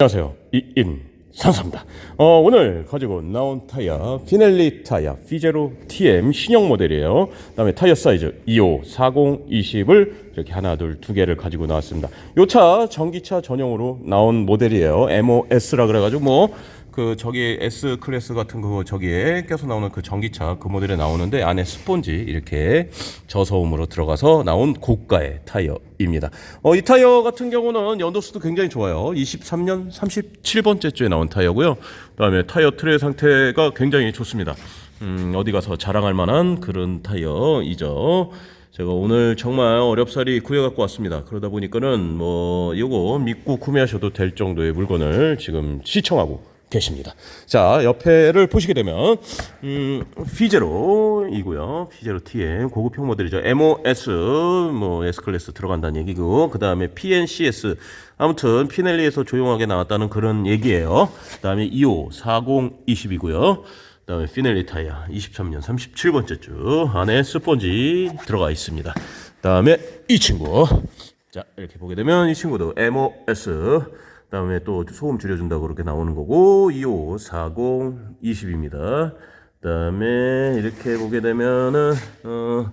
안녕하세요. 이인 상사입니다. 어, 오늘 가지고 나온 타이어 피넬리 타이어 피제로 TM 신형 모델이에요. 그다음에 타이어 사이즈 25, 40, 20을 이렇게 하나, 둘, 두 개를 가지고 나왔습니다. 요 차 전기차 전용으로 나온 모델이에요. MOS라 그래가지고 뭐. 그 저기 S 클래스 같은 거 저기에 껴서 나오는 그 전기차 그 모델에 나오는데 안에 스폰지 이렇게 저소음으로 들어가서 나온 고가의 타이어입니다. 어, 이 타이어 같은 경우는 연도수도 굉장히 좋아요. 23년 37번째 주에 나온 타이어고요. 그다음에 타이어 트레 상태가 굉장히 좋습니다. 음, 어디 가서 자랑할 만한 그런 타이어이죠. 제가 오늘 정말 어렵사리 구해갖고 왔습니다. 그러다 보니까는 뭐 이거 믿고 구매하셔도 될 정도의 물건을 지금 시청하고 계십니다. 자, 옆에를 보시게 되면 음, 피제로이고요. 피제로 TM 고급형 모델이죠. MOS 뭐 S 클래스 들어간다는 얘기고 그다음에 PNCS 아무튼 피넬리에서 조용하게 나왔다는 그런 얘기예요. 그다음에 25 40 20이고요. 그다음에 피넬리 타이어 23년 37번째 주 안에 스펀지 들어가 있습니다. 그다음에 이 친구 자 이렇게 보게 되면 이 친구도 MOS 그다음에 또 소음 줄여준다고 그렇게 나오는 거고 25 40 20입니다. 그다음에 이렇게 보게 되면은 어,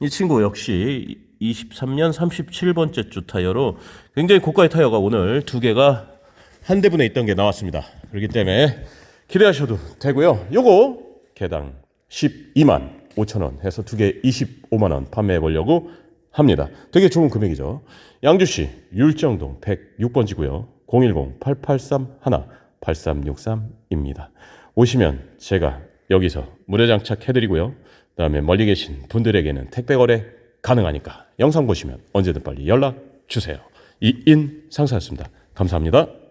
이 친구 역시 23년 37번째 주 타이어로 굉장히 고가의 타이어가 오늘 두 개가 한 대분에 있던 게 나왔습니다. 그렇기 때문에 기대하셔도 되고요. 요거 개당 12만 5천 원 해서 두 개 25만 원 판매해 보려고 합니다. 되게 좋은 금액이죠. 양주시 율정동 106번지고요. 010-883-1-8363입니다. 오시면 제가 여기서 무료 장착 해드리고요. 그 다음에 멀리 계신 분들에게는 택배 거래 가능하니까 영상 보시면 언제든 빨리 연락 주세요. 이인 상사였습니다. 감사합니다.